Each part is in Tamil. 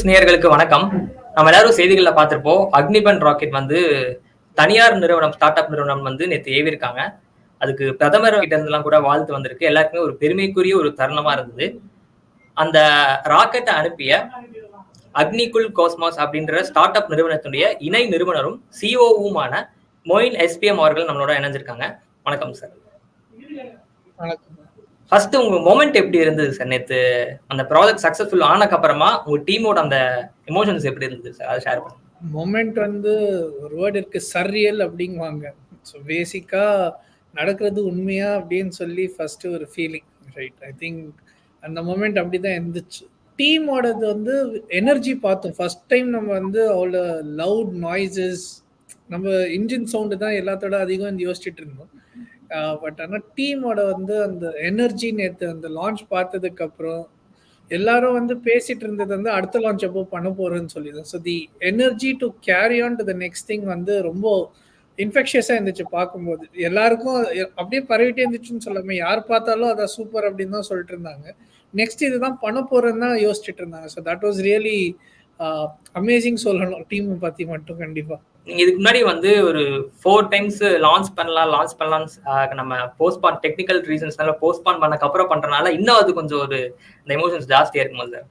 நியூஸ் நேயர்களுக்கு வணக்கம். நம்ம எல்லாரும் செய்திகளில் பார்த்திருப்போம். அக்னிபன் ராக்கெட் வந்து தனியார் நிறுவனம் ஸ்டார்ட் அப் நிறுவனம் வந்து நேற்று ஏவிருக்காங்க. அதுக்கு பிரதமர் கிட்ட இருந்தெல்லாம் கூட வாழ்த்து வந்திருக்கு. எல்லாருக்குமே ஒரு பெருமைக்குரிய ஒரு தருணமா இருந்தது. அந்த ராக்கெட்டை அனுப்பிய அக்னிகுல் கோஸ்மாஸ் அப்படின்ற ஸ்டார்ட் அப் நிறுவனத்துடைய இணை நிறுவனரும் சிஓவுமான மொயின் எஸ்பிஎம் அவர்கள் நம்மளோட இணைஞ்சிருக்காங்க. வணக்கம் சார் வணக்கம். ஃபர்ஸ்ட் உங்க மொமெண்ட் எப்படி இருந்தது சார் நேத்து அந்த ப்ராஜெக்ட் சக்சஸ்ஃபுல் ஆனக்கு அப்புறமா உங்க டீமோட அந்த எமோஷன்ஸ் எப்படி இருந்தது சார் அதை ஷேர் பண்ணுங்க. மொமெண்ட் வந்து ஒரு வேர்டு இருக்கு சர்ரியல் அப்படிங்குவாங்க. ஸோ பேசிக்கா நடக்கிறது உண்மையா அப்படின்னு சொல்லி ஃபர்ஸ்ட் ஒரு ஃபீலிங் ரைட் ஐ திங்க் அந்த மொமெண்ட் அப்படிதான் இருந்துச்சு. டீமோடது வந்து எனர்ஜி பார்த்தோம். ஃபர்ஸ்ட் டைம் நம்ம வந்து அவ்வளோ லவுட் நாய்ஸஸ் நம்ம இன்ஜின் சவுண்டு தான் எல்லாத்தோட அதிகம் யோசிச்சுட்டு இருந்தோம். பட் ஆனால் டீமோட வந்து அந்த எனர்ஜி நேற்று அந்த லான்ச் பார்த்ததுக்கு அப்புறம் எல்லாரும் வந்து பேசிட்டு இருந்தது வந்து அடுத்த லான்ச் எப்போ பண்ண போறேன்னு சொல்லிதான். So the energy to carry on to the next thing வந்து ரொம்ப இன்ஃபெக்ஷியஸாக இருந்துச்சு பார்க்கும்போது. எல்லாருக்கும் அப்படியே பரவிட்டே இருந்துச்சுன்னு சொல்லாம யார் பார்த்தாலும் அதான் சூப்பர் அப்படின்னு தான் சொல்லிட்டு இருந்தாங்க. நெக்ஸ்ட் இதுதான் பண்ண போறேன்னு தான் யோசிச்சுட்டு இருந்தாங்க. So that was really amazing சொல்லணும். டீம் பத்தி மட்டும் கண்டிப்பா. நீங்க இதுக்கு முன்னாடி வந்து ஒரு ஃபோர் டைம்ஸ் லான்ச் பண்ணலாம் லான்ச் பண்ணலாம் நம்ம போஸ்ட்பான் டெக்னிக்கல் ரீசன்ஸ்னால போஸ்ட்பான் பண்ணக்கு அப்புறம் பண்றதுனால இன்னும் அது கொஞ்சம் ஒரு இந்த எமோஷன்ஸ் ஜாஸ்தியா இருக்கும் sir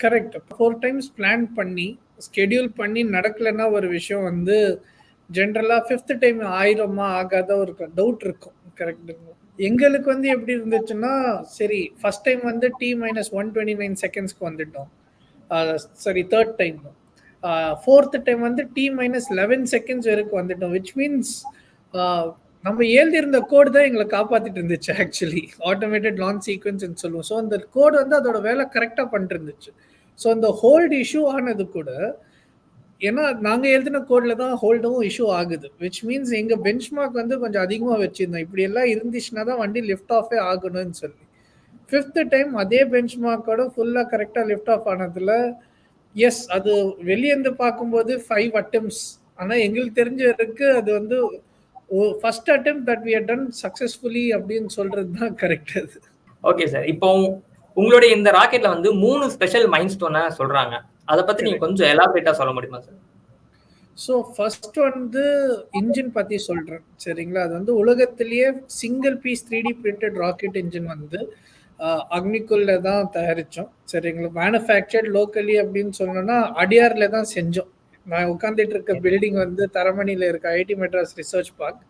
correct four times plan பண்ணி ஸ்கெடியூல் பண்ணி நடக்கலைன்னா ஒரு விஷயம் வந்து ஜென்ரலாக ஃபிஃப்த் டைம் ஆயிரமா ஆகாத ஒரு டவுட் இருக்கும். கரெக்டுங்க எங்களுக்கு வந்து எப்படி இருந்துச்சுன்னா சரி ஃபர்ஸ்ட் டைம் வந்து T minus one twenty nine செகண்ட்ஸ்க்கு வந்துட்டோம். Sorry third time fourth time வந்து டி மைனஸ் லெவன் செகண்ட்ஸ் வரைக்கும் வந்துட்டோம் விச் மீன்ஸ் நம்ம எழுதியிருந்த கோடு தான் எங்களை காப்பாத்திட்டு இருந்துச்சு ஆக்சுவலி ஆட்டோமேட்டட் லான்ச் சீக்வன்ஸ் சொல்லுவோம். ஸோ அந்த கோடு வந்து அதோட வேலை கரெக்டாக பண்ணிட்டு இருந்துச்சு ஸோ அந்த ஹோல்டு இஷ்யூ ஆனது கூட ஏன்னா நாங்கள் எழுதின கோடில் தான் ஹோல்டும் இஷ்யூ ஆகுது விச் மீன்ஸ் எங்கள் பெஞ்ச் மார்க் வந்து கொஞ்சம் அதிகமாக வச்சுருந்தோம். இப்படி எல்லாம் இருந்துச்சுன்னா தான் வண்டி லிஃப்ட் ஆஃபே ஆகணும்னு சொல்லி. ஃபிஃப்த்து டைம் அதே பெஞ்ச் மார்க்கோட ஃபுல்லாக கரெக்டாக லிஃப்ட் ஆஃப் ஆனதில் எஸ் அது வெளியேந்து பார்க்கும்போது ஃபைவ் அட்டம்ஸ் ஆனால் எங்களுக்கு தெரிஞ்ச வரைக்கு அது வந்து first attempt that we done successfully அப்படின்னு சொல்றது தான் கரெக்ட் அது. ஓகே சார் இப்போ உங்களுடைய இந்த ராக்கெட்ல வந்து மூணு ஸ்பெஷல் மைண்ட் ஸ்டோனை சொல்றாங்க. அதை பத்தி நீங்க கொஞ்சம் எலாபரேட்டா சொல்ல முடியுமா சார் ஸோ ஃபர்ஸ்ட் வந்து இன்ஜின் பத்தி சொல்றேன். சரிங்களா? அது வந்து உலகத்திலேயே single piece three D printed rocket engine வந்து அக்னிக்குள்ள தான் தயாரித்தோம் சரிங்களா மேனுஃபேக்சர்ட் லோக்கலி அப்படின்னு சொன்னோன்னா அடியார்ல தான் செஞ்சோம். நான் உட்காந்துட்டு இருக்க பில்டிங் வந்து தரமணியில் இருக்க ஐடி மெட்ராஸ் ரிசர்ச் பார்க்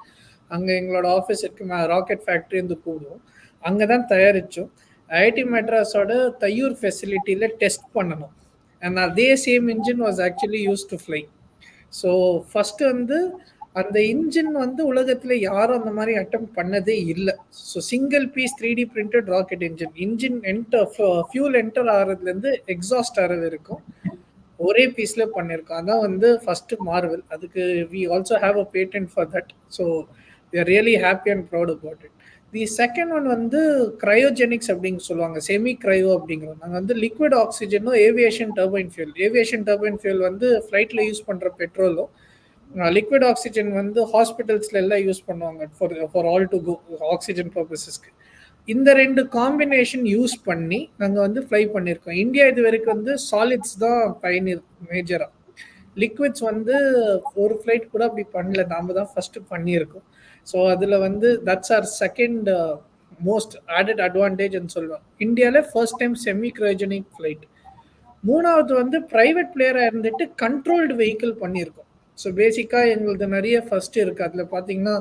அங்கே எங்களோட ஆஃபீஸ் இருக்கு ராக்கெட் ஃபேக்ட்ரி வந்து கூடுவோம். அங்கே தான் தயாரித்தோம் ஐடி மெட்ராஸோட தையூர் ஃபெசிலிட்டியில் டெஸ்ட் பண்ணணும். அண்ட் அதே same engine was actually use to fly so first வந்து அந்த இன்ஜின் வந்து உலகத்தில் யாரும் அந்த மாதிரி அட்டம் பண்ணதே இல்லை. So single piece three D printed rocket engine engine enter fuel enter ஆகிறதுலேருந்து exhaust ஆகிறது இருக்கும் ஒரே பீஸ்ல பண்ணியிருக்கோம் அதான் வந்து ஃபர்ஸ்ட் மார்வல் அதுக்கு we also have a patent for that so we are really happy and proud about it the second one வந்து க்ரையோஜெனிக்ஸ் அப்படின்னு சொல்லுவாங்க. செமி க்ரையோ அப்படிங்கிறோம் நாங்கள் வந்து liquid ஆக்சிஜனும் aviation turbine fuel aviation turbine fuel வந்து ஃப்ளைட்டில் யூஸ் பண்ணுற பெட்ரோலும் லிக்விட் ஆக்சிஜன் வந்து ஹாஸ்பிட்டல்ஸ்ல எல்லாம் யூஸ் பண்ணுவாங்க for for all to go oxygen பர்பஸஸ்க்கு இந்த ரெண்டு காம்பினேஷன் யூஸ் பண்ணி நாங்கள் வந்து ஃப்ளை பண்ணியிருக்கோம். இந்தியா இது வரைக்கும் வந்து சாலிட்ஸ் தான் பயணிர் மேஜராக லிக்விட்ஸ் வந்து ஒரு ஃப்ளைட் கூட அப்படி பண்ணல. நாம தான் ஃபர்ஸ்ட் பண்ணியிருக்கோம். ஸோ அதில் வந்து that's our second most added அட்வான்டேஜ்னு சொல்லுவேன் இந்தியாவில் first time semi cryogenic flight மூணாவது வந்து ப்ரைவேட் பிளேயராக இருந்துட்டு கண்ட்ரோல்டு வெஹிக்கிள் பண்ணியிருக்கோம். ஸோ பேசிக்காக எங்களுக்கு நிறைய ஃபர்ஸ்ட் இருக்குது அதில் பார்த்தீங்கன்னா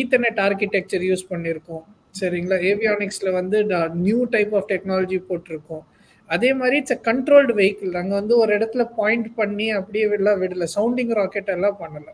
ஈத்தர்நெட் ஆர்கிடெக்சர் யூஸ் பண்ணியிருக்கோம் சரிங்களா? ஏவியானிக்ஸில் வந்து நியூ டைப் ஆஃப் டெக்னாலஜி போட்டிருக்கோம். அதே மாதிரி இட்ஸ் அ கண்ட்ரோல்டு வெஹிக்கிள் நாங்கள் வந்து ஒரு இடத்துல பாயிண்ட் பண்ணி அப்படியே விடலாம் விடல. சவுண்டிங் ராக்கெட் எல்லாம் பண்ணலை.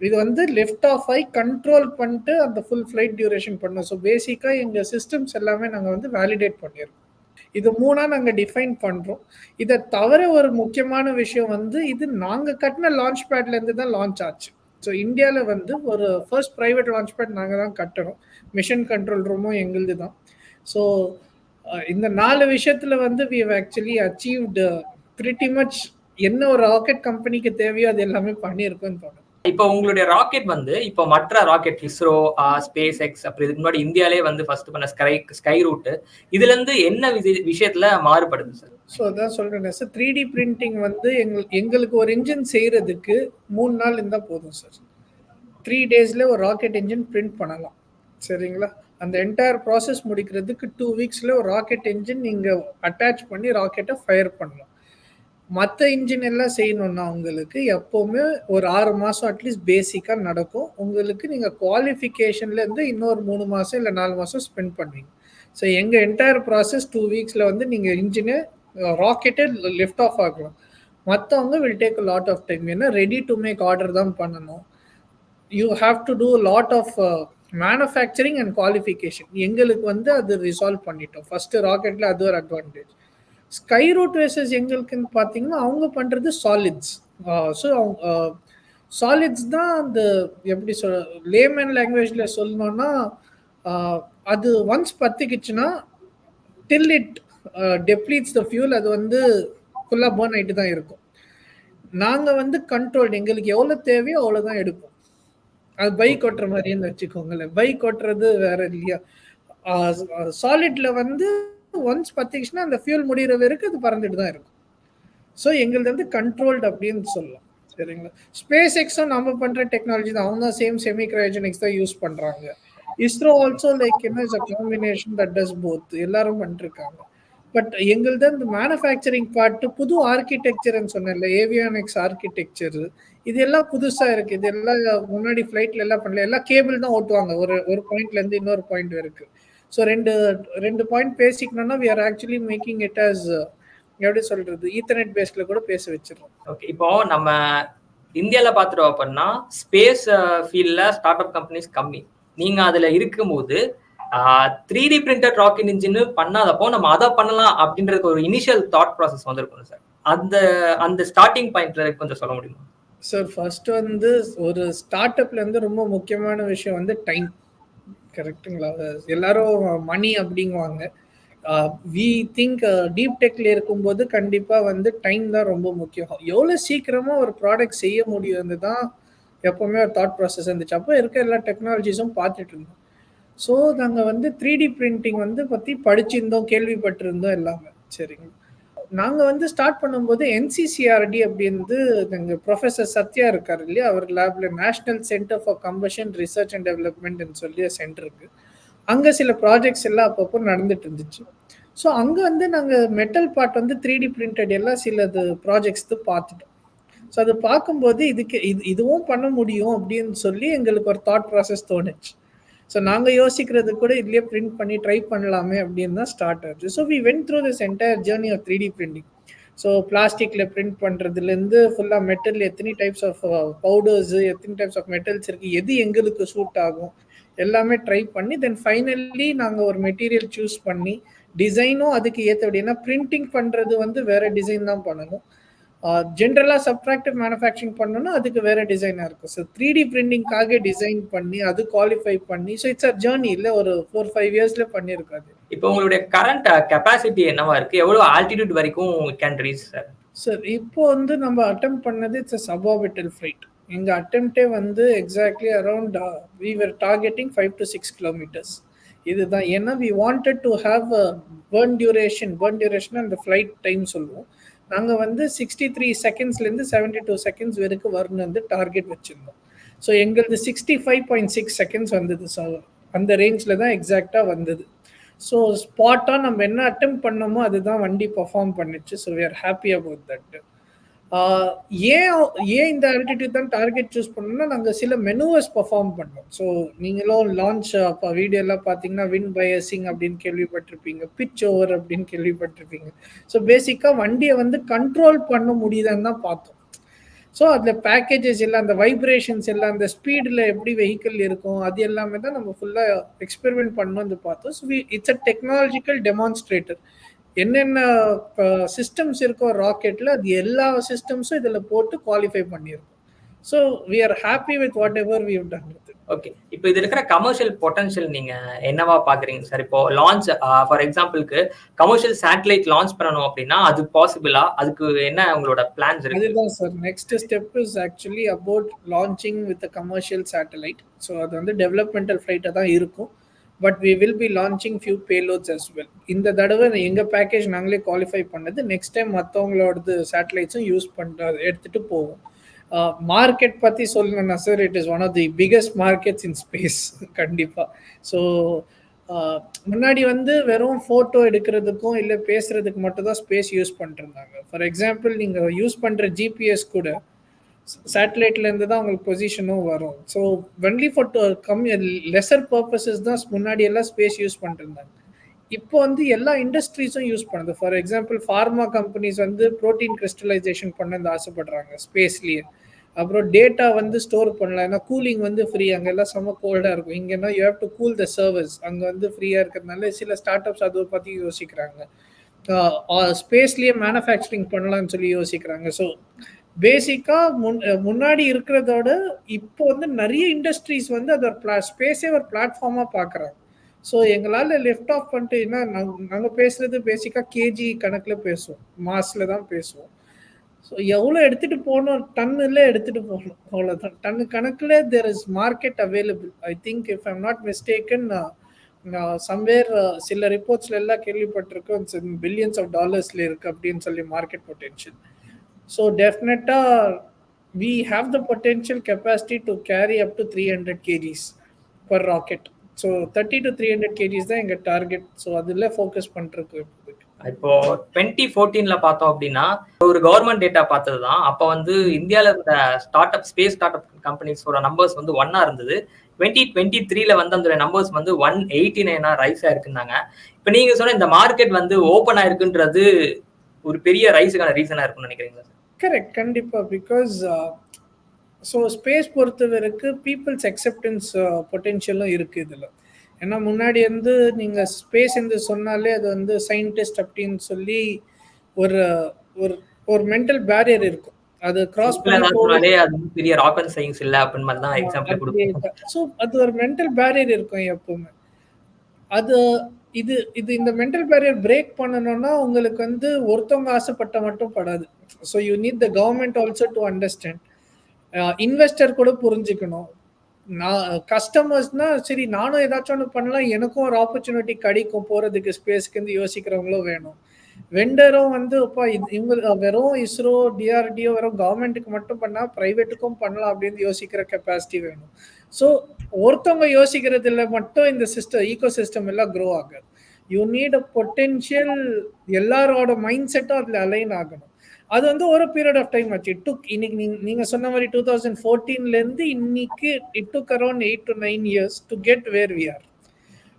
இது வந்து லெஃப்ட் ஆஃப் ஆகி கண்ட்ரோல் பண்ணிட்டு அந்த ஃபுல் ஃப்ளைட் டியூரேஷன் பண்ணோம். ஸோ பேசிக்காக எங்கள் சிஸ்டம்ஸ் எல்லாமே நாங்கள் வந்து வேலிடேட் பண்ணியிருக்கோம் இது மூணாக நாங்கள் டிஃபைன் பண்ணுறோம் இதை தவிர ஒரு முக்கியமான விஷயம் வந்து இது நாங்கள் கட்டின லான்ச் பேட்லேருந்து தான் லான்ச் ஆச்சு. ஸோ இந்தியாவில் வந்து ஒரு ஃபர்ஸ்ட் ப்ரைவேட் லான்ச் பேட் நாங்கள் தான் கட்டணும். மிஷன் கண்ட்ரோல் ரூமும் எங்களுது தான். ஸோ இந்த நாலு விஷயத்தில் வந்து we have actually achieved pretty much என்ன ஒரு ராக்கெட் கம்பெனிக்கு தேவையோ அது எல்லாமே பண்ணியிருக்கோன்னு தோணும். இப்போ உங்களுடைய ராக்கெட் வந்து இப்போ மற்ற ராக்கெட் இஸ்ரோ ஸ்பேஸ் எக்ஸ் அப்புறம் இதுக்கு முன்னாடி இந்தியாலே வந்து ஃபர்ஸ்ட் பண்ண ஸ்கை ஸ்கை ரூட் இதுல இருந்து என்ன விஷயத்துல மாறுபடுது சார் ஸோ அதான் சொல்றேன் சார் த்ரீ டி பிரிண்டிங் வந்து எங்கள் எங்களுக்கு ஒரு இன்ஜின் செய்யறதுக்கு மூணு நாள் இருந்தால் போதும் சார் த்ரீ டேஸ்ல ஒரு ராக்கெட் இன்ஜின் பிரிண்ட் பண்ணலாம். சரிங்களா? அந்த என்டையர் ப்ராசஸ் முடிக்கிறதுக்கு டூ வீக்ஸில் ஒரு ராக்கெட் இன்ஜின் நீங்கள் அட்டாச் பண்ணி ராக்கெட்டை ஃபயர் பண்ணலாம். மற்ற இன்ஜின் எல்லாம் செய்யணும்னா உங்களுக்கு எப்போவுமே ஒரு ஆறு மாதம் அட்லீஸ்ட் பேசிக்காக நடக்கும். உங்களுக்கு நீங்கள் குவாலிஃபிகேஷன்லேருந்து இன்னொரு மூணு மாதம் இல்லை நாலு மாதம் ஸ்பெண்ட் பண்ணுவீங்க. ஸோ எங்கள் என்டையர் ப்ராசஸ் டூ வீக்ஸில் வந்து நீங்கள் இன்ஜினு ராக்கெட்டே லிஃப்ட் ஆஃப் ஆகலாம். மற்றவங்க will take lot of time ஏன்னா ரெடி டு மேக் ஆர்டர் தான் பண்ணணும். You have to do lot of manufacturing and qualification எங்களுக்கு வந்து அது ரிசால்வ் பண்ணிட்டோம். ஃபஸ்ட்டு ராக்கெட்டில் அது ஒரு அட்வான்டேஜ் ஸ்கை ரூட் வேசஸ் எங்களுக்குன்னு பார்த்தீங்கன்னா அவங்க பண்ணுறது சாலிட்ஸ் ஸோ அவங்க சாலிட்ஸ் தான் அந்த எப்படி சொல் லேமன் லாங்குவேஜில் சொல்லணும்னா அது once பற்றிக்கிச்சுன்னா till it depletes the fuel அது வந்து ஃபுல்லாக பேர்ன் ஆகிட்டு தான் இருக்கும். நாங்கள் வந்து கண்ட்ரோல் எங்களுக்கு எவ்வளோ தேவையோ அவ்வளோதான் எடுப்போம். அது பைக் ஓட்டுற மாதிரின்னு வச்சுக்கோங்களேன். பைக் ஓட்டுறது வேற இல்லையா? சாலிட்ல வந்து ஒன்ஸ் பத்திச்சுன்னா அந்த ஃபியூல் முடிகிற வரைக்கும் அது பறந்துட்டு தான் இருக்கும். ஸோ எங்களது வந்து கண்ட்ரோல்டு அப்படின்னு சொல்லலாம். சரிங்களா? ஸ்பேஸ் எக்ஸும் நம்ம பண்ற டெக்னாலஜி தான். அவங்க சேம் செமி கிரைஜெனிக்ஸ் தான் யூஸ் பண்றாங்க. இஸ்ரோ ஆல்சோ லைக் என்ன is a combination that does both எல்லாரும் பண்ணிருக்காங்க பட் எங்களுது இந்த மேனுஃபேக்சரிங் பார்ட்டு புது ஆர்கிடெக்சர்னு சொன்னேன்ல ஏவியானிக்ஸ் ஆர்கிடெக்சர் இது எல்லாம் புதுசாக இருக்கு. இது எல்லாம் முன்னாடி ஃப்ளைட்ல எல்லாம் பண்ணல. எல்லாம் கேபிள் தான் ஓட்டுவாங்க. ஒரு ஒரு பாயிண்ட்ல இருந்து இன்னொரு பாயிண்ட் இருக்குது ஸோ ரெண்டு ரெண்டு point பேசிக்கணும்னா we are actually making it as எப்படி சொல்றது? ஈத்தர்நெட் பேஸ்ல கூட பேச வச்சிடறோம். ஓகே இப்போ நம்ம இந்தியால பாத்துட்டோம் அப்படின்னா ஸ்பேஸ் ஃபீல்ட்ல ஸ்டார்ட் அப் கம்பெனிஸ் கம்மி. நீங்க அதுல இருக்கும்போது three D printed rocket engine பண்ணாதப்போ நம்ம அதை பண்ணலாம் அப்படின்றது ஒரு இனிஷியல் தாட் ப்ராசஸ் வந்திருக்கும் சார். அந்த அந்த ஸ்டார்டிங் பாயிண்ட்ல கொஞ்சம் சொல்ல முடியுமா? சார் ஃபர்ஸ்ட் வந்து ஒரு ஸ்டார்ட் அப்ல இருந்து ரொம்ப முக்கியமான விஷயம் வந்து டைம் கரெக்ட்டுங்களா எல்லாரும் மணி அப்படிங்குவாங்க. வி திங்க் டீப் டெக்ல இருக்கும்போது கண்டிப்பா வந்து டைம் தான் ரொம்ப முக்கியம். எவ்வளோ சீக்கிரமா ஒரு ப்ராடக்ட் செய்ய முடியும்னு தான் எப்பவுமே ஒரு தாட் ப்ராசஸ் இருந்துச்சு. அப்போ இருக்க எல்லா டெக்னாலஜிஸும் பார்த்துட்டு இருந்தோம். ஸோ நாங்கள் வந்து த்ரீ டி பிரிண்டிங் வந்து பற்றி படிச்சிருந்தோம் கேள்விப்பட்டிருந்தோம் எல்லாமே. சரிங்க நாங்கள் வந்து ஸ்டார்ட் பண்ணும்போது என்சிசிஆர்டி அப்படின்னு எங்கள் ப்ரொஃபஸர் சத்யா இருக்கார் இல்லையா? அவர் லேபில் national centre for combustion research and டெவலப்மெண்ட்னு சொல்லி சென்டர் இருக்குது அங்கே சில ப்ராஜெக்ட்ஸ் எல்லாம் அப்பப்போ நடந்துட்டு இருந்துச்சு. ஸோ அங்கே வந்து நாங்கள் மெட்டல் பார்ட் வந்து த்ரீ டி பிரிண்டட் எல்லாம் சிலது ப்ராஜெக்ட்ஸ் பார்த்துட்டோம். ஸோ அது பார்க்கும்போது இதுக்கு இது இதுவும் பண்ண முடியும் அப்படின்னு சொல்லி எங்களுக்கு ஒரு தாட் ப்ராசஸ் தோணுச்சு. ஸோ நாங்கள் யோசிக்கிறது கூட இதுலேயே பிரிண்ட் பண்ணி ட்ரை பண்ணலாமே அப்படின்னு தான் ஸ்டார்ட் ஆச்சு. So we went through this entire journey of three D printing so பிளாஸ்டிக்கில் பிரிண்ட் பண்ணுறதுலேருந்து ஃபுல்லாக மெட்டல் எத்தனை டைப்ஸ் ஆஃப் பவுடர்ஸு எத்தனை டைப்ஸ் ஆஃப் மெட்டல்ஸ் இருக்குது எது எங்களுக்கு சூட் ஆகும் எல்லாமே ட்ரை பண்ணி தென் ஃபைனலி நாங்கள் ஒரு மெட்டீரியல் சூஸ் பண்ணி டிசைனும் அதுக்கு ஏற்ற அப்படின்னா பிரிண்டிங் பண்ணுறது வந்து வேற டிசைன் தான் பண்ணணும். ஜென்ரலாக சப்ட்ராக்டிவ் மேனுஃபேக்சரிங் பண்ணணும்னா அதுக்கு வேற டிசைனாக இருக்கும். ஸோ த்ரீ டி பிரிண்டிங்காக டிசைன் பண்ணி அது குவாலிஃபை பண்ணி ஸோ இட்ஸ் அ ஜேர்னி இல்லை ஒரு ஃபோர் ஃபைவ் இயர்ஸ்ல பண்ணியிருக்காது. இப்போ உங்களுடைய கரண்ட் கெப்பாசிட்டி என்னவா இருக்கு? எவ்வளவு ஆல்டிடியூட் வரைக்கும் கேன் ரீச் சார் சார் இப்போ வந்து நம்ம அட்டம் பண்ணது இட்ஸ் சபாபிட்டல் ஃப்ளைட் எங்க அட்டம்ப்டே வந்து exactly around we were targeting five to six kilometres இதுதான். ஏன்னா we wanted to have burn duration burn duration அந்த ஃப்ளைட் டைம் சொல்லுவோம். நாங்கள் வந்து சிக்ஸ்டி த்ரீ செகண்ட்ஸ்லேருந்து செவன்டி டூ செகண்ட்ஸ் வரைக்கும் வரணும் வந்து டார்கெட் வச்சுருந்தோம். ஸோ எங்களது sixty five point six seconds வந்தது ஸோ அந்த ரேஞ்சில் தான் எக்ஸாக்டாக வந்தது. ஸோ ஸ்பாட்டாக நம்ம என்ன அட்டம் பண்ணோமோ அதுதான் வண்டி பர்ஃபார்ம் பண்ணிச்சு. So we are happy about that ஏன் ஏன் இந்த ஆல்டிடியூட் தான் டார்கெட் சூஸ் பண்ணோம்னா நாங்கள் சில மெனுவஸ் பர்ஃபார்ம் பண்ணோம் ஸோ நீங்களும் லான்ச் அப்போ வீடியோலாம் பார்த்தீங்கன்னா வின் பயசிங் அப்படின்னு கேள்விப்பட்டிருப்பீங்க பிச் ஓவர் அப்படின்னு கேள்விப்பட்டிருப்பீங்க. ஸோ பேசிக்காக வண்டியை வந்து கண்ட்ரோல் பண்ண முடியுதான்னு தான் பார்த்தோம். ஸோ அதில் பேக்கேஜஸ் எல்லாம் அந்த வைப்ரேஷன்ஸ் எல்லாம் அந்த ஸ்பீடில் எப்படி வெஹிக்கிள் இருக்கும் அது எல்லாமே தான் நம்ம ஃபுல்லாக எக்ஸ்பெரிமெண்ட் பண்ணணும் வந்து பார்த்தோம். So it's a technological demonstrator என்னென்ன சிஸ்டம்ஸ் இருக்கோ ராக்கெட்டில் அது எல்லா சிஸ்டம்ஸும் இதில் போட்டு குவாலிஃபை பண்ணியிருக்கோம். So we are happy with whatever we done okay இப்போ இது இருக்கிற கமர்ஷியல் பொட்டன்ஷியல் நீங்க என்னவா பாக்குறீங்க? சார் இப்போ லான்ச் ஃபார் எக்ஸாம்பிளுக்கு கமர்ஷியல் சேட்டலைட் லான்ச் பண்ணணும் அப்படின்னா அது பாசிபிளா அதுக்கு என்ன உங்களோட பிளான்ஸ் இருக்கு? அதுதான் sir. Next step is actually about launching with commercial satellite so அது வந்து டெவலப்மெண்டல் ஃப்ளைட்டாக தான் இருக்கும். But we will be launching few payloads as well இந்த தடவை எங்கள் பேக்கேஜ் நாங்களே குவாலிஃபை பண்ணது நெக்ஸ்ட் டைம் மற்றவங்களோடது சேட்டலைட்ஸும் யூஸ் பண்ணுற எடுத்துகிட்டு போவோம். மார்க்கெட் பற்றி சொல்லணும்னா sir it is one of the biggest markets in space கண்டிப்பாக ஸோ முன்னாடி வந்து வெறும் ஃபோட்டோ எடுக்கிறதுக்கும் இல்லை பேசுகிறதுக்கு மட்டும் தான் ஸ்பேஸ் யூஸ் பண்ணிருந்தாங்க ஃபார் எக்ஸாம்பிள் நீங்கள் யூஸ் பண்ணுற ஜிபிஎஸ் கூட சேட்டலைட்லேருந்து தான் உங்களுக்கு பொசிஷனும் வரும். ஸோ ஒன்லி ஃபார் கம்மி லெசர் பர்பஸஸ் தான் முன்னாடி எல்லாம் ஸ்பேஸ் யூஸ் பண்ணிருந்தாங்க. இப்போ வந்து எல்லா இண்டஸ்ட்ரீஸும் யூஸ் பண்ணுது. ஃபார் எக்ஸாம்பிள் ஃபார்மா கம்பெனிஸ் வந்து ப்ரோட்டீன் கிறிஸ்டலைசேஷன் பண்ண ஆசைப்படுறாங்க ஸ்பேஸ்லேயே அப்புறம் டேட்டா வந்து ஸ்டோர் பண்ணலாம். ஏன்னா கூலிங் வந்து ஃப்ரீ அங்கே எல்லாம் செம்ம கோல்டாக இருக்கும். இங்கேனா you have to cool the service அங்கே வந்து ஃப்ரீயாக இருக்கிறதுனால சில ஸ்டார்ட் அப்ஸ் அதை பற்றி யோசிக்கிறாங்க. ஸ்பேஸ்லேயே மேனுஃபேக்சரிங் பண்ணலாம்னு சொல்லி யோசிக்கிறாங்க. ஸோ பேசிக்காக முன் முன்னாடி இருக்கிறதோட இப்போ வந்து நிறைய இண்டஸ்ட்ரீஸ் வந்து அதை ஒரு பிளா ஸ்பேஸே ஒரு பிளாட்ஃபார்மாக பார்க்குறாங்க ஸோ எங்களால் லெஃப்ட் ஆஃப் பண்ணிட்டு என்ன நாங்கள் பேசுறது பேசிக்காக கேஜி கணக்கில் பேசுவோம். மாஸில் தான் பேசுவோம். ஸோ எவ்வளோ எடுத்துகிட்டு போகணும்? டன்னில் எடுத்துகிட்டு போகணும். அவ்வளோதான் டன்னு கணக்கில் there is market available I think if I'm not mistaken நான் சம்வேர் சில ரிப்போர்ட்ஸ்ல எல்லாம் கேள்விப்பட்டிருக்கோம் பில்லியன்ஸ் ஆஃப் டாலர்ஸ்ல இருக்கு அப்படின்னு சொல்லி மார்க்கெட் பொட்டென்ஷியல் ஸோ டெஃபினட்டாக we have the potential capacity to carry up to three hundred kgs per rocket so thirty to three hundred kgs தான் எங்கள் டார்கெட் ஸோ அதில் ஃபோக்கஸ் பண்ணிருக்கு இப்போ டுவெண்ட்டி ஃபோர்டீன்ல பார்த்தோம் அப்படின்னா ஒரு கவர்மெண்ட் டேட்டா பார்த்தது தான் அப்போ வந்து இந்தியாவில் இருந்த start up space start up கம்பெனிஸோட numbers வந்து ஒன்னா இருந்தது. டுவெண்ட்டி டுவெண்ட்டி த்ரீல வந்து அந்த நம்பர்ஸ் வந்து ஒன் எயிட்டி நைனா ரைஸ் ஆயிருக்குனாங்க இப்போ நீங்க சொன்ன இந்த மார்க்கெட் வந்து ஓப்பன் ஆயிருக்குன்றது ஒரு பெரிய ரைஸுக்கான ரீசனா இருக்கும்னு நினைக்கிறீங்களா கரெக்ட் கண்டிப்பா. பிகாஸ் ஸோ ஸ்பேஸ் பொறுத்தவரைக்கு பீப்புள்ஸ் அக்செப்டன்ஸ் பொட்டென்ஷியலும் இருக்கு இதில். ஏன்னா முன்னாடி வந்து நீங்கள் ஸ்பேஸ் என்று சொன்னாலே அது வந்து சயின்டிஸ்ட் அப்படின்னு சொல்லி ஒரு ஒரு ஒரு மென்டல் பேரியர் இருக்கும். அது கிராஸ் பெரிய ராக்கெட் சயின்ஸ் இல்ல அப்படின்னு மாதிரி தான் எக்ஸாம்பிள் கொடுப்போம் ஸோ அது ஒரு மென்டல் பேரியர் இருக்கும் எப்பவுமே. அது இது இது இந்த மென்டல் பேரியர் பிரேக் பண்ணணும்னா உங்களுக்கு வந்து ஒருத்தவங்க ஆசைப்பட்ட மட்டும் படாது. So you need the government also to understand investor கூட புரிஞ்சுக்கணும். நான் கஸ்டமர்ஸ்னா சரி நானும் ஏதாச்சும் ஒன்று பண்ணலாம். எனக்கும் ஒரு ஆப்பர்ச்சுனிட்டி கிடைக்கும். போகிறதுக்கு ஸ்பேஸ்க்கு யோசிக்கிறவங்களும் வேணும். வெண்டரும் வந்து இப்போ இவங்க வெறும் இஸ்ரோ டிஆர்டிஓ வெறும் கவர்மெண்ட்டுக்கு மட்டும் பண்ணால் ப்ரைவேட்டுக்கும் பண்ணலாம் அப்படின்னு யோசிக்கிற கெப்பாசிட்டி வேணும். ஸோ ஒருத்தவங்க யோசிக்கிறதுல மட்டும் இந்த சிஸ்டம் ஈகோ சிஸ்டம் எல்லாம் க்ரோ ஆகாது. யூ நீட் அ பொட்டென்ஷியல் எல்லாரோட மைண்ட் செட்டும் அதில் அலைன் ஆகணும். அது வந்து ஒரு பீரியட் ஆஃப் டைம் ஆச்சு. இட் டுக் இன்னைக்கு நீங்க நீங்க சொன்ன மாதிரி டூ தௌசண்ட் ஃபோர்டீன்லேருந்து இன்னைக்கு it took around eight to nine years to get where we are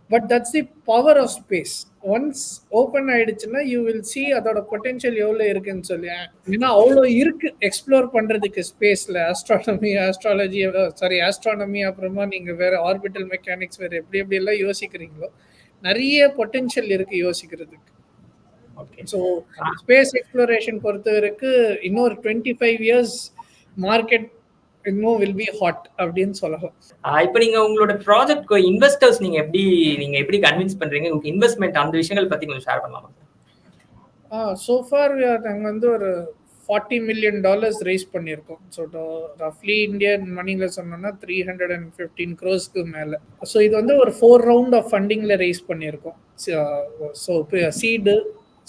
but that's the power of space once open ஆயிடுச்சுன்னா யூ வில் சி அதோட பொட்டென்ஷியல் எவ்வளோ இருக்குன்னு சொல்லி. ஏன்னா அவ்வளோ இருக்கு எக்ஸ்ப்ளோர் பண்ணுறதுக்கு ஸ்பேஸில் ஆஸ்ட்ரானமி ஆஸ்ட்ராலஜி சாரி ஆஸ்ட்ரானமி அப்புறமா நீங்கள் வேற ஆர்பிட்டல் மெக்கானிக்ஸ் வேறு எப்படி எப்படி எல்லாம் யோசிக்கிறீங்களோ நிறைய பொட்டென்ஷியல் இருக்குது யோசிக்கிறதுக்கு. ஸோ ஸ்பேஸ் எக்ஸ்ப்ளோரேஷன் பொறுத்த வரைக்கும் இன்னொரு டுவெண்ட்டி ஃபைவ் இயர்ஸ் மார்க்கெட் இன்னும் வில் பி ஹாட் அப்படின்னு சொல்லலாம். இப்போ நீங்க உங்களோட ப்ராஜெக்ட் இன்வெஸ்டர்ஸ் நீங்க எப்படி நீங்க எப்படி கன்வின்ஸ் பண்றீங்க? உங்களுக்கு இன்வெஸ்ட்மெண்ட் அந்த விஷயங்கள் பத்தி கொஞ்சம் ஷேர் பண்ணலாமா? ஆ சோஃபார் நாங்கள் வந்து ஒரு ஃபார்ட்டி மில்லியன் டாலர்ஸ் ரைஸ் பண்ணியிருக்கோம். ஸோ ரஃப்லி இந்தியன் மணியில் சொன்னோம்னா த்ரீ ஹண்ட்ரட் அண்ட் ஃபிஃப்டீன் க்ரோஸ்க்கு மேலே. ஸோ இது வந்து ஒரு ஃபோர் ரவுண்ட் ஆஃப் ஃபண்டிங்கில் ரைஸ் பண்ணியிருக்கோம். So seed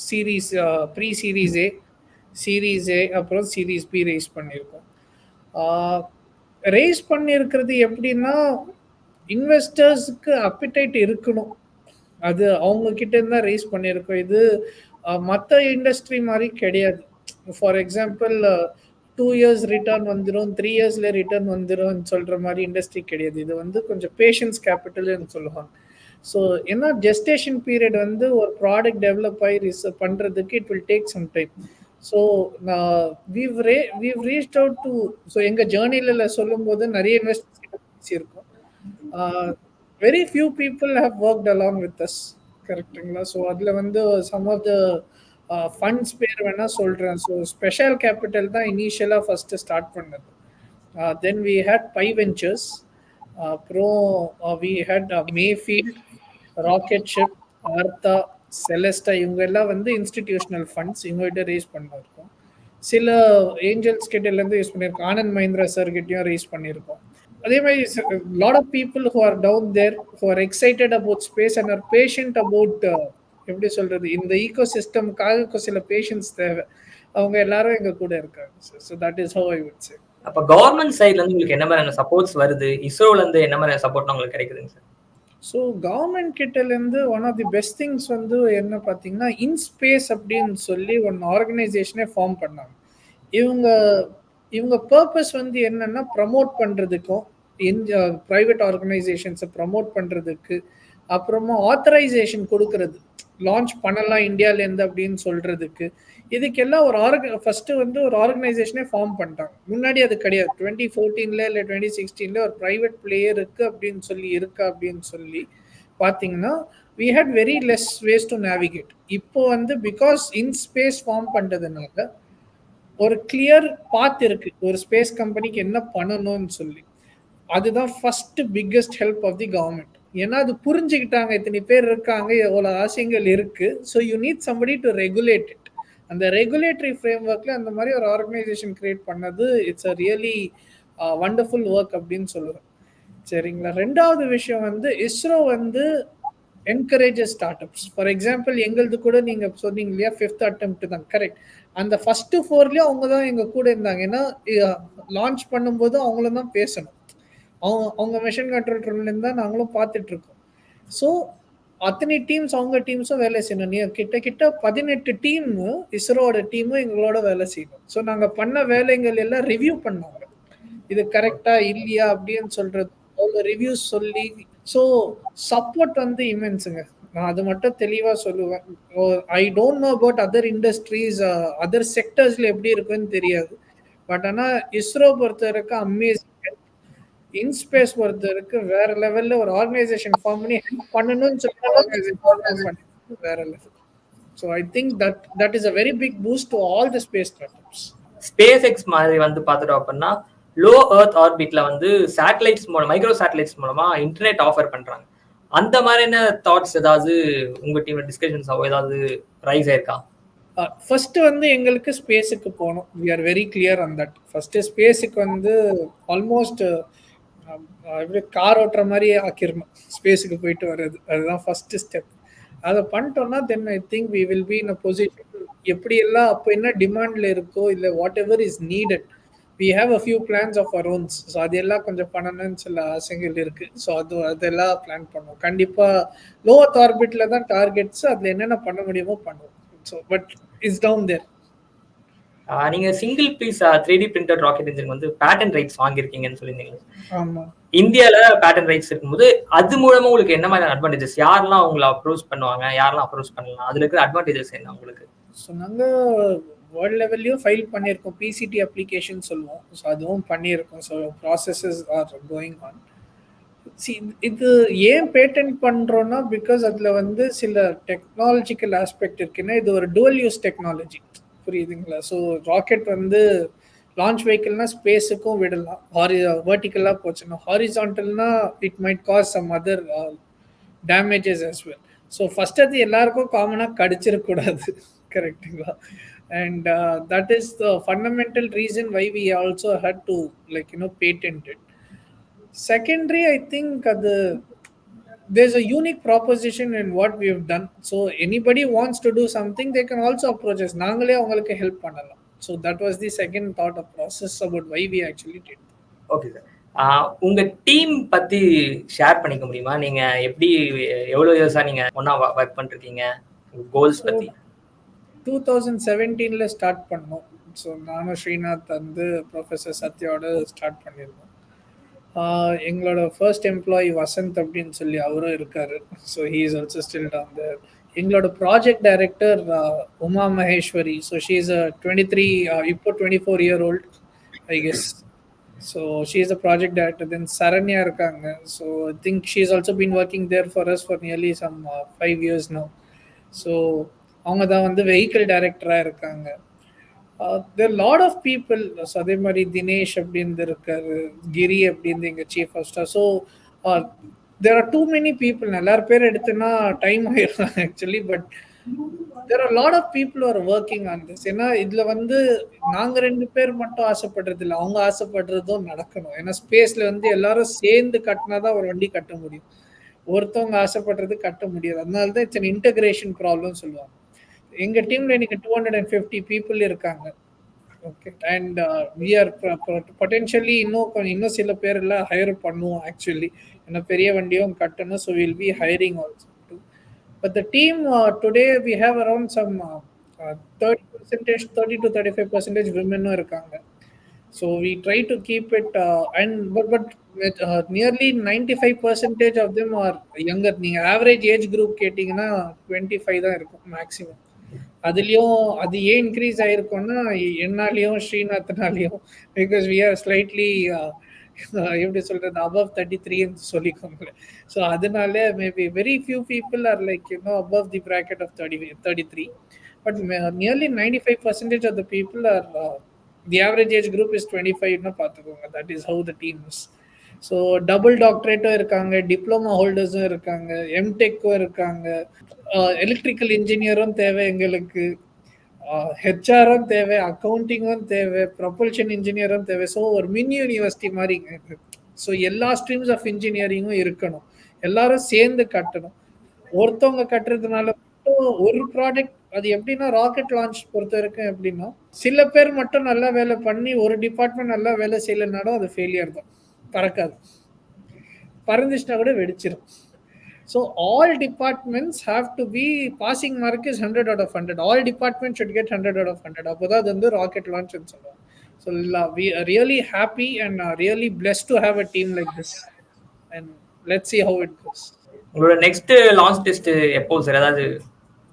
series pre series A series A அப்புறம் சீரீஸ் பி ரைஸ் பண்ணியிருக்கோம். Uh, ரைஸ் பண்ணியிருக்கிறது எப்படின்னா இன்வெஸ்டர்ஸுக்கு அப்பிடைட் இருக்கணும். அது அவங்க கிட்ட ரேஸ் ரைஸ் பண்ணியிருக்கோம். இது uh, மற்ற இண்டஸ்ட்ரி மாதிரி கிடையாது. For example two years return வந்துடும் த்ரீ இயர்ஸில் ரிட்டர்ன் வந்துடும் சொல்கிற மாதிரி இண்டஸ்ட்ரி கிடையாது. இது வந்து கொஞ்சம் பேஷன்ஸ் கேபிட்டல்னு சொல்லுவாங்க. ஸோ ஏன்னா ஜெஸ்டேஷன் பீரியட் வந்து ஒரு ப்ராடக்ட் டெவலப் ஆகி ரிஸ் பண்ணுறதுக்கு it will take some time so நான் we've ray we've reach out to so எங்கள் ஜேர்னியில் சொல்லும் போது நிறைய இன்வெஸ்டர்ஸ் இருக்கும் very few people have worked along with us கரெக்டுங்களா ஸோ அதில் வந்து சம் ஆஃப் த ஃபண்ட்ஸ் பேர் வேணால் சொல்கிறேன் ஸோ ஸ்பெஷல் கேபிட்டல் தான் இனிஷியலாக ஃபஸ்ட்டு ஸ்டார்ட் பண்ணது. Then we had Pi Ventures அப்புறம் we had Mayfield Rocketship Artha Celesta இவங்க எல்லாம் வந்து இன்ஸ்டிடியூஷனல் ஃபண்ட்ஸ் இவங்ககிட்ட ரேஸ் பண்ணிருக்கோம் சில ஏஞ்சல்ஸ் கிட்டேருந்து யூஸ் பண்ணியிருக்கோம். ஆனந்த் மஹிந்திரா சார் கிட்டேயும் ரேஸ் பண்ணியிருக்கோம். அதே மாதிரி lot of people who are down there who are excited about space and are patient about எப்படி சொல்றது இந்த ஈகோ சிஸ்டம்காக சில பேஷன்ஸ் தேவை. அவங்க எல்லாரும் எங்க கூட இருக்காங்க so that is how I would say அப்போ கவர்மெண்ட் சைட்ல இருந்து உங்களுக்கு என்ன மாதிரியான சப்போர்ட்ஸ் வருது? இஸ்ரோல இருந்து என்ன மாதிரியான சப்போர்ட் உங்களுக்கு கிடைக்குதுங்க sir so government கிட்டலேருந்து one of the best things வந்து என்ன பார்த்தீங்கன்னா இன்ஸ்பேஸ் அப்படின்னு சொல்லி ஒன் ஆர்கனைசேஷனே ஃபார்ம் பண்ணாங்க. இவங்க இவங்க பர்பஸ் வந்து என்னென்னா ப்ரமோட் பண்ணுறதுக்கும் ப்ரைவேட் ஆர்கனைசேஷன்ஸை uh, ப்ரமோட் பண்ணுறதுக்கு அப்புறமா ஆத்தரைசேஷன் கொடுக்கறது. லான்ச் பண்ணலாம் இந்தியாவிலேருந்து அப்படின்னு சொல்கிறதுக்கு இதுக்கெல்லாம் ஒரு ஆர்க ஃபர்ஸ்ட் வந்து ஒரு ஆர்கனைசேஷனே ஃபார்ம் பண்ணிட்டாங்க. முன்னாடி அது கிடையாது. டுவெண்ட்டி ஃபோர்டீன்ல இல்லை டுவெண்ட்டி சிக்ஸ்டீன்ல ஒரு ப்ரைவேட் பிளேயர் இருக்கு அப்படின்னு சொல்லி இருக்கா அப்படின்னு சொல்லி பார்த்தீங்கன்னா we had very less ways to navigate இப்போ வந்து பிகாஸ் இன் ஸ்பேஸ் ஃபார்ம் பண்ணுறதுனால ஒரு கிளியர் பாத் இருக்கு. ஒரு ஸ்பேஸ் கம்பெனிக்கு என்ன பண்ணணும்னு சொல்லி. அதுதான் first biggest help of the government ஏன்னா அது புரிஞ்சுக்கிட்டாங்க. இத்தனை பேர் இருக்காங்க. எவ்வளோ ஆசைகள் இருக்கு. So you need somebody to regulate it அந்த ரெகுலேட்டரி ஃப்ரேம் ஒர்க்ல அந்த மாதிரி ஒரு ஆர்கனைசேஷன் கிரியேட் பண்ணது it's a really wonderful work அப்படின்னு சொல்லுவேன் சரிங்களா? ரெண்டாவது விஷயம் வந்து இஸ்ரோ வந்து encourages start ups for example எங்களது கூட நீங்க சொன்னீங்க இல்லையா ஃபிஃப்த் அட்டம்ப்ட் தான் கரெக்ட் அந்த ஃபர்ஸ்ட் ஃபோர்லயும் அவங்க தான் எங்க கூட இருந்தாங்க. ஏன்னா லான்ச் பண்ணும்போது அவங்களும் தான் பேசணும். அவங்க அவங்க மிஷன் கண்ட்ரோல் ரூம்லேருந்து தான் நாங்களும் பார்த்துட்டு இருக்கோம். ஸோ அத்தனை டீம்ஸ் அவங்க டீம்ஸும் வேலை செய்யணும். நீ கிட்ட கிட்ட பதினெட்டு டீம் இஸ்ரோவோட டீமும் எங்களோட வேலை செய்யணும். ஸோ நாங்கள் பண்ண வேலைகள் எல்லாம் ரிவ்யூ பண்ணாங்க இது கரெக்டா இல்லையா அப்படின்னு சொல்றது. அவ்வளோ ரிவ்யூஸ் சொல்லி ஸோ சப்போர்ட் வந்து இமென்ஸுங்க நான் அது மட்டும் தெளிவாக சொல்லுவேன். I don't know about other industries other செக்டர்ஸ்ல எப்படி இருக்குன்னு தெரியாது. பட் ஆனால் இஸ்ரோ பொறுத்த வரைக்கும் அமேசிங் இன்ஸ்பேஸ் பொறுத்தவரைக்கும் வேற லெவல்ல ஒரு ஆர்கனைசேஷன் ஃபார்ம் பண்ணி ஹெல்ப் பண்ணணும்னு சொல்லி வேற level so I think that that is a very big boost to all the space startups SpaceX மாதிரி வந்து பார்த்துட்டோம் அப்படின்னா லோ எர்த் ஆர்பிட்ல வந்து சேட்டலைட்ஸ் மூலம் மைக்ரோ சேட்டலைட்ஸ் மூலமா இன்டர்நெட் ஆஃபர் பண்றாங்க. அந்த மாதிரியான தாட்ஸ் ஏதாவது உங்க டீம்ல டிஸ்கஷன்ஸ் ஏதாவது ரைஸ் ஆயிருக்கா? ஃபர்ஸ்ட் வந்து எங்களுக்கு ஸ்பேஸுக்கு போகணும். We are very clear on that first ஸ்பேஸுக்கு வந்து ஆல்மோஸ்ட் எப்படி கார் ஓட்டுற மாதிரி ஆக்கிடணும் ஸ்பேஸுக்கு போயிட்டு வர்றது. அதுதான் ஃபர்ஸ்ட் ஸ்டெப் அதை பண்ணிட்டோம்னா then I think we will be in a position எப்படி எல்லாம் அப்போ என்ன டிமாண்ட்ல இருக்கோ இல்லை whatever is needed we have a few plans of our owns so அதெல்லாம் கொஞ்சம் பண்ணணும்னு சில ஆசைகள் இருக்கு. ஸோ அது அதெல்லாம் பிளான் பண்ணுவோம். கண்டிப்பாக லோவத் ஆர்பிட்ல தான் டார்கெட்ஸ் அதில் என்னென்ன பண்ண முடியுமோ பண்ணுவோம். So but it's down there நீங்க single piece three D printed rocket engine வந்து பேட்டன் ரைட்ஸ் வாங்கியிருக்கீங்கன்னு சொல்லியிருந்தீங்க. ஆமா. இந்தியால பேட்டன் ரைட்ஸ் இருக்கும்போது அது மூலமா உங்களுக்கு என்ன மாதிரி அட்வான்டேஜஸ் யாரெல்லாம் உங்களை அப்ரோச் பண்ணுவாங்க? யாரெல்லாம் அப்ரோச் பண்ணலாம்? அதுல இருக்கிற அட்வான்டேஜஸ் என்ன உங்களுக்கு? ஸோ நாங்கள் வேர்ல்ட் லெவல்லையும் ஃபைல் பண்ணியிருக்கோம். பிசிடி அப்ளிகேஷன் சொல்லுவோம். ஸோ அதுவும் பண்ணியிருக்கோம். So processes are going on see இது ஏன் பேட்டன்ட் பண்ணுறோன்னா பிகாஸ் அதில் வந்து சில டெக்னாலஜிக்கல் ஆஸ்பெக்ட் இருக்குன்னா இது ஒரு டுவல் யூஸ் டெக்னாலஜி புரியுதுங்களா? ஸோ ராக்கெட் வந்து லான்ச் வெஹிக்கிள்னா ஸ்பேஸுக்கும் விடலாம். ஹாரி வேர்டிக்கலாக போச்சுன்னா ஹாரிசான்டல்னா it might cause some other damages as well so first அது எல்லாருக்கும் காமனாக கடிச்சிடக்கூடாது. கரெக்டுங்களா and that is the fundamental reason why we also had to like you know patented secondary I think அது there's a unique proposition in what we have done. So anybody wants to do something they can also approach us. நாங்களே அவங்களுக்கு ஹெல்ப் பண்ணலாம். So that was the second thought of process about why we actually did. Okay sir உங்க டீம் பத்தி ஷேர் பண்ணிக்க முடியுமா? நீங்க எப்படி எவ்வளவு இயர்ஸா நீங்க ஒன்னா ஒர்க் பண்ணிருக்கீங்க? கோல்ஸ் பத்தி. டூ தௌசண்ட் செவன்டீன்ல ஸ்டார்ட் பண்ணோம். ஸோ நானும் ஸ்ரீநாத் வந்து ப்ரொஃபஸர் சத்யாவோட ஸ்டார்ட் பண்ணியிருந்தோம். எங்களோட ஃபர்ஸ்ட் எம்ப்ளாயி வசந்த் அப்படின்னு சொல்லி அவரும் இருக்காரு. So he is also still down there எங்களோட project director Uma Maheswari. So she is a twenty three இப்போ twenty four year old I guess so she is a project director then Saranya இருக்காங்க. So I think she is also been working there for us for nearly some five years no so அவங்க தான் வந்து வெஹிக்கிள் டைரக்டராக இருக்காங்க. There lot of people so அதே மாதிரி தினேஷ் அப்படின்னு இருக்காரு கிரி அப்படின்னு எங்க chief of staff so there are too many people எல்லாரும் பேர் எடுத்தேன்னா டைம் ஆயிடும் actually but there are lot of people are working on this ஏன்னா இதுல வந்து நாங்க ரெண்டு பேர் மட்டும் ஆசைப்படுறது இல்லை அவங்க ஆசைப்படுறதும் நடக்கணும். ஏன்னா ஸ்பேஸ்ல வந்து எல்லாரும் சேர்ந்து கட்டினாதான் ஒரு வண்டி கட்ட முடியும். ஒருத்தவங்க ஆசைப்படுறது கட்ட முடியாது. அதனால தான் இட்ஸ் இன்டகிரேஷன் ப்ராப்ளம் சொல்லுவாங்க. எங்க டீம்ல இன்னைக்கு two hundred and fifty people இருக்காங்க. Okay and we are potentially இன்னும் கொஞ்சம் இன்னும் சில பேர் எல்லாம் ஹையர் பண்ணுவோம் ஆக்சுவலி ஏன்னா பெரிய வண்டியும் கட்டணும் so will be hiring also but the team today we have around some thirty percentage thirty to thirty five percentage விமனும் இருக்காங்க. So we try to keep it and but but nearly ninety five percentage of them are younger நீங்கள் ஆவரேஜ் ஏஜ் குரூப் கேட்டிங்கன்னா டுவெண்ட்டி ஃபைவ் தான் இருக்கும் மேக்ஸிமம் அதுலேயும் அது ஏன் இன்க்ரீஸ் ஆயிருக்கும்னா என்னாலையும் ஸ்ரீநாத்னாலையும் பிகாஸ் வி ஆர் ஸ்லைட்லி எப்படி சொல்றது அபவ் தேர்ட்டி த்ரீன்னு சொல்லிக்கோங்க ஸோ அதனால maybe very few people are like you know above the bracket of thirty thirty three but nearly ninety five percentage of the people are the average age group is twenty ஃபைவ்னு பார்த்துக்கோங்க. That is how the team is so double டாக்டரேட்டும் இருக்காங்க டிப்ளமா ஹோல்டர்ஸும் இருக்காங்க எம்டெக்கும் இருக்காங்க. Uh, எலக்ட்ரிக்கல் இன்ஜினியரும் தேவை எங்களுக்கு. Uh, ஹெச்ஆரும் தேவை அக்கௌண்டிங்கும் தேவை ப்ரொபல்ஷன் இன்ஜினியரும் தேவை. ஸோ ஒரு மினி யூனிவர்சிட்டி மாதிரி ஸோ எல்லா ஸ்ட்ரீம்ஸ் ஆஃப் இன்ஜினியரிங்கும் இருக்கணும். எல்லாரும் சேர்ந்து கட்டணும். ஒருத்தவங்க கட்டுறதுனால மட்டும் ஒரு ப்ராடக்ட் அது எப்படின்னா ராக்கெட் லான்ச் பொறுத்த வரைக்கும் எப்படின்னா சில பேர் மட்டும் நல்லா வேலை பண்ணி ஒரு டிபார்ட்மெண்ட் நல்லா வேலை செய்யலைனாலும் அது ஃபெயிலியர் தான். பறக்காது. பறந்துச்சுன்னா கூட வெடிச்சிடும் so all departments have to be passing mark is hundred out of hundred all department should get hundred out of hundred அப்போ தான் அது வந்து ராக்கெட் லான்ச்னு சொல்லுவாங்க. So we really happy and really pleased to have a team like this and let see how it goes உங்களோட நெக்ஸ்ட் லான்ச் டெஸ்ட் எப்போ சார் ஏதாவது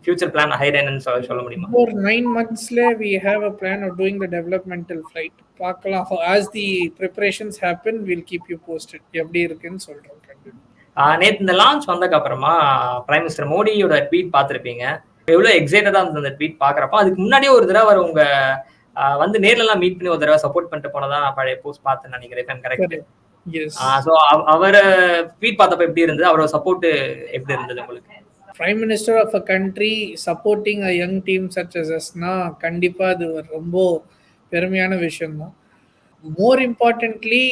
ஃபியூச்சர் பிளான் ஹைட் என்னன்னு சொல்ல முடியுமா? ஒரு nine மந்த்ஸ்ல we have a plan of doing the developmental flight பார்க்கலாம். As the preparations happen will keep you posted எப்படி இருக்குன்னு சொல்றோம் நேற்று இந்த லான்ச் வந்ததுக்கு அப்புறமா பிரைம் மினிஸ்டர் மோடியோட ட்வீட் பார்த்துருப்பீங்க. எவ்வளவு எக்ஸைட்டடா இருந்தது அந்த ட்வீட் பாக்குறப்ப அதுக்கு முன்னாடியே ஒரு தடவை அவர் உங்க வந்து நேர்ல எல்லாம் மீட் பண்ணி ஒரு தடவை சப்போர்ட் பண்ணிட்டு போனதா பழைய போஸ்ட் பார்த்தேன் நினைக்கிறேன் கரெக்ட் ஸோ அவரை ட்வீட் பார்த்தப்ப எப்படி இருந்தது? அவரோட சப்போர்ட் எப்படி இருந்தது உங்களுக்கு? Prime minister of a country supporting a young team such கண்டிப்பாக அஸ்னா அது ஒரு ரொம்ப பெருமையான விஷயம்தான். மோர் இம்பார்ட்டன்ட்லி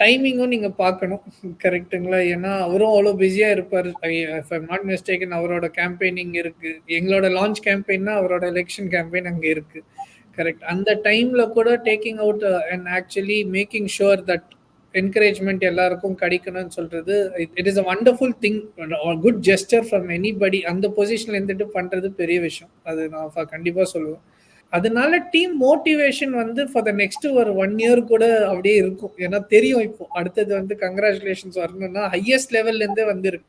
டைமிங்கும் நீங்கள் பார்க்கணும். கரெக்டுங்களா ஏன்னா அவரும் அவ்வளோ பிஸியாக இருப்பார். இஃப் ஐம் நாட் மிஸ்டேக்கன் அவரோட கேம்பெயினிங் இருக்குது எங்களோட லான்ச் கேம்பெயின்னா அவரோட எலெக்ஷன் கேம்பெயின் அங்கே இருக்குது கரெக்ட் அந்த டைமில் கூட taking out and actually making sure that encouragement எல்லாருக்கும் கிடைக்கணும்னு சொல்றது it is a wonderful thing good gesture from anybody அந்த பொசிஷன்ல இருந்துட்டு பண்றது பெரிய விஷயம். அது நான் கண்டிப்பா சொல்லுவேன். அதனால டீம் மோட்டிவேஷன் வந்து ஃபார் த நெக்ஸ்ட் ஒரு ஒன் இயர் கூட அப்படியே இருக்கும். ஏன்னா தெரியும் இப்போ. அடுத்தது வந்து கங்க்ராச்சுலேஷன்ஸ் வரணும்னா ஹையஸ்ட் லெவல்ல இருந்தே வந்துருக்கு.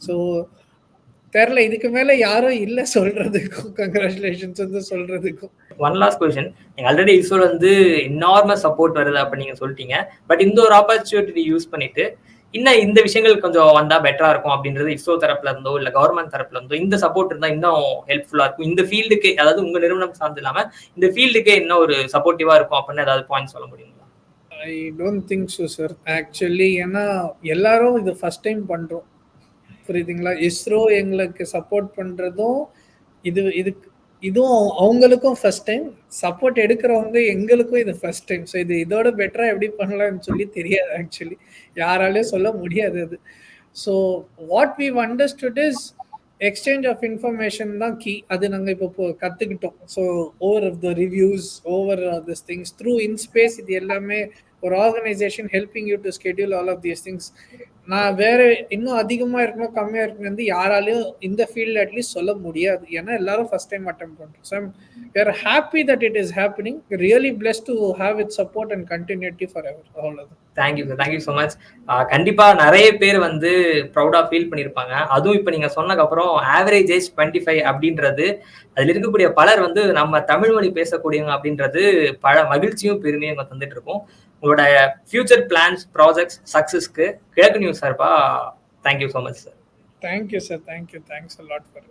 ஸோ தெரில இதுக்கு மேல யாரும் இல்லை சொல்றதுக்கும் கங்க்ராச்சுலேஷன்ஸ் வந்து சொல்றதுக்கும். ஒன் லாஸ்ட் கொஸ்டின் நீங்க ஆல்ரெடி இஸ்ரோல வந்து என்னார்மஸ் சப்போர்ட் வருது அப்ப நீங்க சொல்லிட்டீங்க. பட் இந்த ஒரு ஆப்பர்ச்சுனிட்டி யூஸ் பண்ணிட்டு இன்னும் இந்த விஷயங்கள் கொஞ்சம் வந்தா பெட்டரா இருக்கும் அப்படின்றது இஸ்ரோ தரப்புல இருந்தோ இல்ல கவர்மெண்ட் தரப்புல இருந்தோ இந்த சப்போர்ட் இருந்தா இன்னும் ஹெல்ப்ஃபுல்லா இருக்கும். இந்த ஃபீல்டுக்கு அதாவது உங்க நிறுவனம் சார்ந்து இல்லாம இந்த ஃபீல்டுக்கே இன்னும் ஒரு சப்போர்ட்டிவா இருக்கும் அப்படின்னு ஏதாவது பாயிண்ட் சொல்ல முடியுங்களா? I don't think so sir actually ஏன்னா எல்லாரும் இது ஃபர்ஸ்ட் டைம் பண்றோம். புரியுதுங்களா? இஸ்ரோ எங்களுக்கு சப்போர்ட் பண்றதும் இது இதுக்கு இதுவும் அவங்களுக்கும் ஃபர்ஸ்ட் டைம் சப்போர்ட் எடுக்கிறவங்க எங்களுக்கும் இது ஃபர்ஸ்ட் டைம் ஸோ இது இதோட பெட்டராக எப்படி பண்ணலாம்னு சொல்லி தெரியாது ஆக்சுவலி யாராலையும் சொல்ல முடியாது அது. So what we understood is exchange of information தான் கீ அது நாங்கள் இப்போ கற்றுக்கிட்டோம் so over of the reviews over this things through InSpace இது எல்லாமே ஒரு organisation helping you to schedule all of these things நான் வேற இன்னும் அதிகமாக இருக்கணும் கம்மியாக இருக்கணும் வந்து யாராலையும் இந்த ஃபீல்டில் அட்லீஸ்ட் சொல்ல முடியாது. ஏன்னா எல்லாரும் ஃபர்ஸ்ட் டைம் அட்டம் பண்ணுறோம் so we're happy that it is happening really pleased to have it support and continuity forever அவ்வளோதான் thank you sir thank you so much கண்டிப்பாக நிறைய பேர் வந்து ப்ரௌடாக ஃபீல் பண்ணியிருப்பாங்க அதுவும் இப்போ நீங்கள் சொன்னதுக்கப்புறம் ஆவரேஜ் ஏஜ் டுவெண்ட்டி ஃபைவ் அப்படின்றது அதில் இருக்கக்கூடிய பலர் வந்து நம்ம தமிழ் மொழி பேசக்கூடியவங்க அப்படின்றது பல மகிழ்ச்சியும் பெருமையும் தந்துட்டு இருக்கோம். உங்களோட ஃபியூச்சர் பிளான்ஸ் ப்ராஜெக்ட்ஸ் சக்ஸஸ்க்கு கிழக்கு நியூஸ் சார்பா thank you so much sir thank you sir thank you thanks lot for